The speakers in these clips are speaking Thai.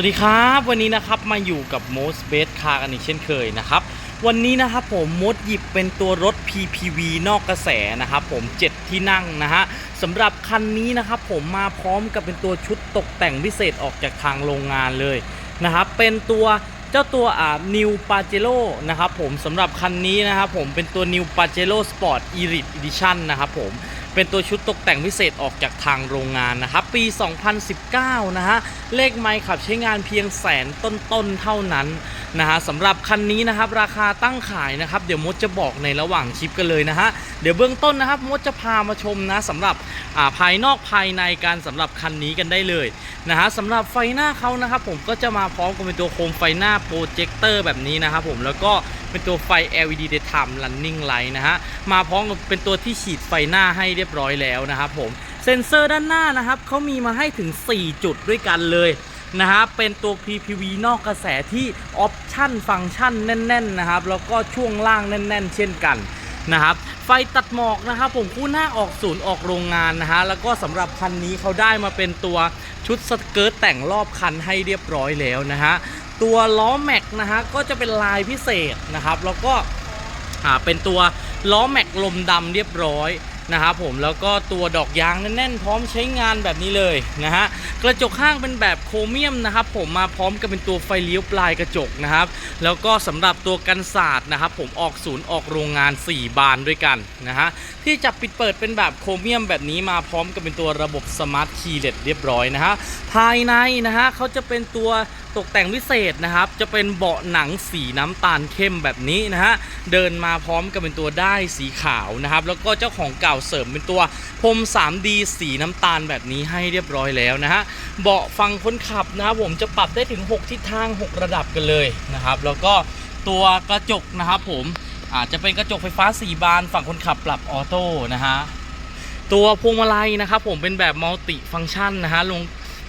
วัสดีครับวันนี้นะครับมาอยู่กับ Most Best Car กันอีกเช่นเคยนะครับวันนี้นะครับผมมดหยิบเป็นตัวรถ PPV นอกกระแสนะครับผม 7 ที่นั่งนะฮะสำหรับคันนี้นะครับผมมาพร้อมกับเป็นตัวชุดตกแต่งพิเศษออกจากทางโรงงานเลยนะครับเป็นตัวเจ้าตัวอ่า New Pajero นะครับผมสำหรับคันนี้นะครับผมเป็นตัว New Pajero Sport Elite Edition นะครับผม เป็นตัวชุดตกแต่งพิเศษออกจากทางโรงงานนะครับ ปี 2019 นะฮะ เลขไมค์ขับใช้งานเพียงแสนต้นๆเท่านั้นนะฮะสำหรับคันนี้นะครับราคาตั้งขายนะครับ เดี๋ยวมดจะบอกในระหว่างคลิปกันเลยนะฮะ เดี๋ยวเบื้องต้นนะครับมดจะพามาชมนะสำหรับาภายนอกภายในการสำหรับคันนี้กันได้เลยนะฮะสำหรับไฟหน้าเขานะครับ ผมก็จะมาพร้อมกับเป็นตัวโคมไฟหน้าโปรเจคเตอร์แบบนี้นะครับผมแล้วก็ เป็นตัวไฟ LED daytime running light นะฮะ มาพร้อมกับเป็นตัวที่ฉีดไฟหน้าให้เรียบร้อยแล้วนะครับผม เซ็นเซอร์ด้านหน้านะครับเขามีมาให้ถึง 4 จุดด้วยกันเลยนะฮะ เป็นตัว PPV นอกกระแสที่ออปชั่นฟังก์ชันแน่นๆนะครับ แล้วก็ช่วงล่างแน่น ๆ เช่นกันนะครับไฟตัดหมอกนะครับผมคู่หน้าออกศูนย์ออกโรงงานนะฮะแล้วก็สำหรับคันนี้เขาได้มาเป็นตัวชุดสเกิร์ตแต่งรอบคันให้เรียบร้อยแล้วนะฮะ ตัวล้อแม็กนะฮะก็จะเป็นลายพิเศษนะครับ แล้วก็เป็นตัวล้อแม็กลมดำเรียบร้อยนะครับผมแล้วก็ตัวดอกยางแน่นๆ พร้อมใช้งานแบบนี้เลยนะฮะกระจกข้างเป็นแบบโครเมียมนะครับผมมาพร้อมกับเป็นตัวไฟเลี้ยวปลายกระจกนะครับ แล้วก็สำหรับตัวกันศาสตร์นะครับผมออกศูนย์ออกโรงงาน 4 บานด้วยกันนะฮะที่จับปิดเปิดเป็นแบบโครเมียมแบบนี้มาพร้อมกับเป็นตัวระบบสมาร์ทคีย์เลเรียบร้อยนะฮะภายในนะฮะเขาจะเป็นตัวตกแต่งพิเศษนะครับ จะเป็นเบาะหนังสีน้ำตาลเข้มแบบนี้นะฮะ เดินมาพร้อมกับเป็นตัวได้สีขาวนะครับ แล้วก็เจ้าของเก่าเสริมเป็นตัวพรม 3D สีน้ำตาลแบบนี้ให้เรียบร้อยแล้วนะฮะ เบาะฟังคนขับนะครับผมจะปรับได้ถึง 6 ทิศทาง 6 ระดับกันเลยนะครับ แล้วก็ตัวกระจกนะครับผมอาจจะเป็นกระจกไฟฟ้า 4 บานฝั่งคนขับปรับออโต้นะฮะ ตัวพวงมาลัยนะครับผมเป็นแบบมัลติฟังก์ชันนะฮะลง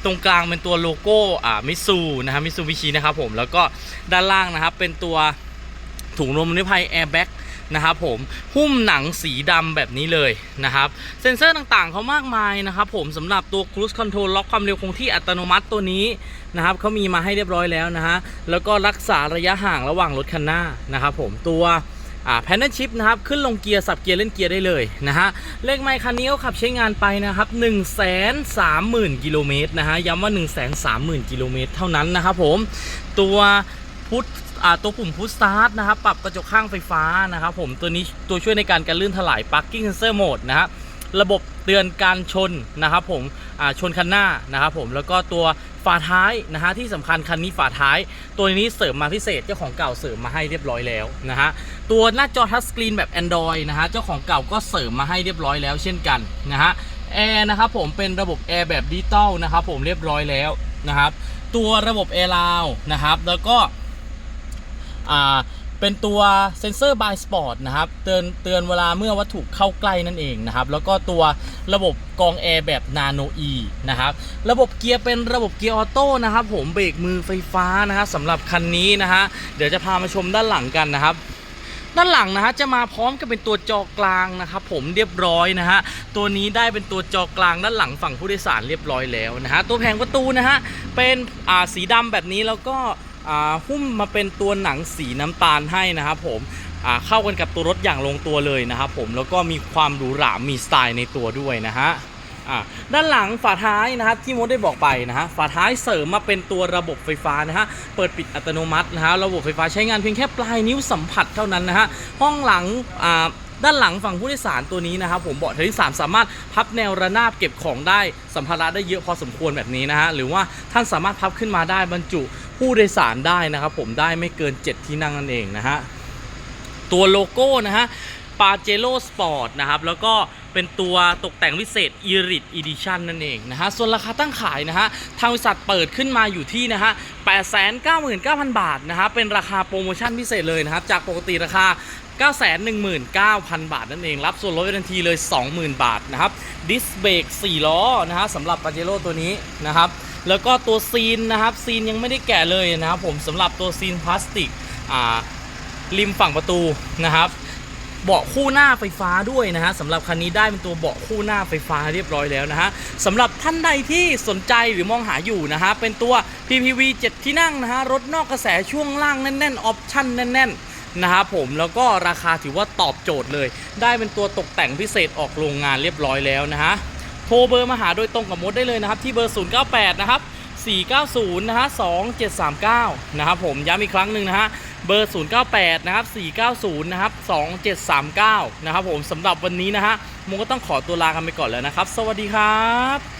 ตรงกลางเป็นตัวโลโก้อ่ามิซูนะฮะมิซูบิชินะครับผมแล้วก็ด้านล่างนะครับเป็นตัวถุงลมนิรภัยแอร์แบ็กนะครับผมหุ้มหนังสีดำแบบนี้เลยนะครับ เซ็นเซอร์ต่างๆเขามากมายนะครับผมสำหรับตัว Cruise Control ล็อกความเร็วคงที่อัตโนมัติตัวนี้นะครับเขามีมาให้เรียบร้อยแล้วนะฮะแล้วก็รักษาระยะห่างระหว่างรถคันหน้านะครับผมตัว อ่าแพนเนชิพนะครับขึ้นลงเกียร์สับเกียร์เล่นเกียร์ได้เลยนะฮะเลขไมค์คันนี้เขาขับใช้งานไปนะครับ1 3 0 0 0 0กิโลเมตรนะฮะย้ำว่า 1 3 0 0 0 0กิโลเมตรเท่านั้นนะครับผมตัวพุทอ่าตัวปุ่มพุทสตาร์ทนะครับปรับกระจกข้างไฟฟ้านะครับผมตัวนี้ตัวช่วยในการการลื่นถลาย parking sensor mode นะฮะระบบเตือนการชนนะครับผมอ่าชนคันหน้านะครับผมแล้วก็ตัวาท้ายนะฮะที่สำคัญคันนี้ฝาท้าย ตัวนี้เสริมมาพิเศษเจ้าของเก่าเสริมมาให้เรียบร้อยแล้วนะฮะตัวหน้าจอทัชสกรีนแบบ Android นะฮะเจ้าของเก่าก็เสริมมาให้เรียบร้อยแล้วเช่นกันนะฮะแอร์นะครับผมเป็นระบบแอร์แบบดิจิตอลนะครับผมเรียบร้อยแล้วนะครับตัวระบบแอร์ลาวนะครับแล้วก็อ่า เป็นตัวเซนเซอร์บายสปอร์ตนะครับเตือนเตือนเวลาเมื่อวัตถุเข้าใกล้นั่นเองนะครับ แล้วก็ตัวระบบกองแอร์แบบนาโนอีนะครับ ระบบเกียร์เป็นระบบเกียร์ออโต้นะครับ ผมเบรกมือไฟฟ้านะฮะสำหรับคันนี้นะฮะเดี๋ยวจะพามาชมด้านหลังกันนะครับด้านหลังนะฮะจะมาพร้อมกับเป็นตัวจอกลางนะครับผมเรียบร้อยนะฮะตัวนี้ได้เป็นตัวจอกลางด้านหลังฝั่งผู้โดยสารเรียบร้อยแล้วนะฮะตัวแผงประตูนะฮะเป็นอ่าสีดำแบบนี้แล้วก็ หุ้มมาเป็นตัวหนังสีน้ำตาลให้นะครับผมเข้ากันกับตัวรถอย่างลงตัวเลยนะครับผมแล้วก็มีความหรูหรามีสไตล์ในตัวด้วยนะฮะด้านหลังฝาท้ายนะครับที่มดได้บอกไปนะฮะฝาท้ายเสริมมาเป็นตัวระบบไฟฟ้านะฮะเปิดปิดอัตโนมัตินะฮะระบบไฟฟ้าใช้งานเพียงแค่ปลายนิ้วสัมผัสเท่านั้นนะฮะห้องหลังอ่า ด้านหลังฝั่งผู้โดยสารตัวนี้นะครับผมเบาะที่สามสามารถพับแนวระนาบเก็บของได้สัมภาระได้เยอะพอสมควรแบบนี้นะฮะหรือว่าท่านสามารถพับขึ้นมาได้บรรจุผู้โดยสารได้นะครับผมได้ไม่เกิน 7 ที่นั่งนั่นเองนะฮะตัวโลโก้นะฮะ ปาเจโ o สปอร์ตนะครับ แล้วก็เป็นตัวตกแต่งพิเศษ e r i t Edition นั่นเองนะฮะ ส่วนราคาตั้งขายนะฮะ ทางบริษัทเปิดขึ้นมาอยู่ที่นะฮะ 899,000 บาทนะฮะ เป็นราคาโปรโมชั่นพิเศษเลยนะครับ จากปกติราคา919,000 บาทนั่นเอง รับส่วนลดทันทีเลย 20,000 บาทนะครับ ดิสเบรก4ล้อนะฮะสำหรับปาเจโ o ตัวนี้นะครับ แล้วก็ตัวซีนนะครับ ซีนยังไม่ได้แกะเลยนะครับผมสำหรับตัวซีนพลาสติก อ่าริมฝั่งประตูนะครับ เบาะคู่หน้าไฟฟ้าด้วยนะฮะสำหรับคันนี้ได้เป็นตัวเบาะคู่หน้าไฟฟ้าเรียบร้อยแล้วนะฮะสำหรับท่านใดที่สนใจหรือมองหาอยู่นะฮะเป็นตัว PPV 7 ที่นั่งนะฮะรถนอกกระแสช่วงล่างแน่นๆออปชั่นแน่น ๆนะครับผมแล้วก็ราคาถือว่าตอบโจทย์เลย ได้เป็นตัวตกแต่งพิเศษออกโรงงานเรียบร้อยแล้วนะฮะโทรเบอร์มาหาโดยตรงกับมดได้เลยนะครับ ที่เบอร์ 098 นะครับ 490 นะฮะ 2739 นะครับผมย้ำอีกครั้งหนึ่งนะฮะ เบอร์ 098 นะครับ 490 นะครับ 2739 นะครับผมสำหรับวันนี้นะฮะมงก็ต้องขอตัวลากันไปก่อนแล้วนะครับ สวัสดีครับ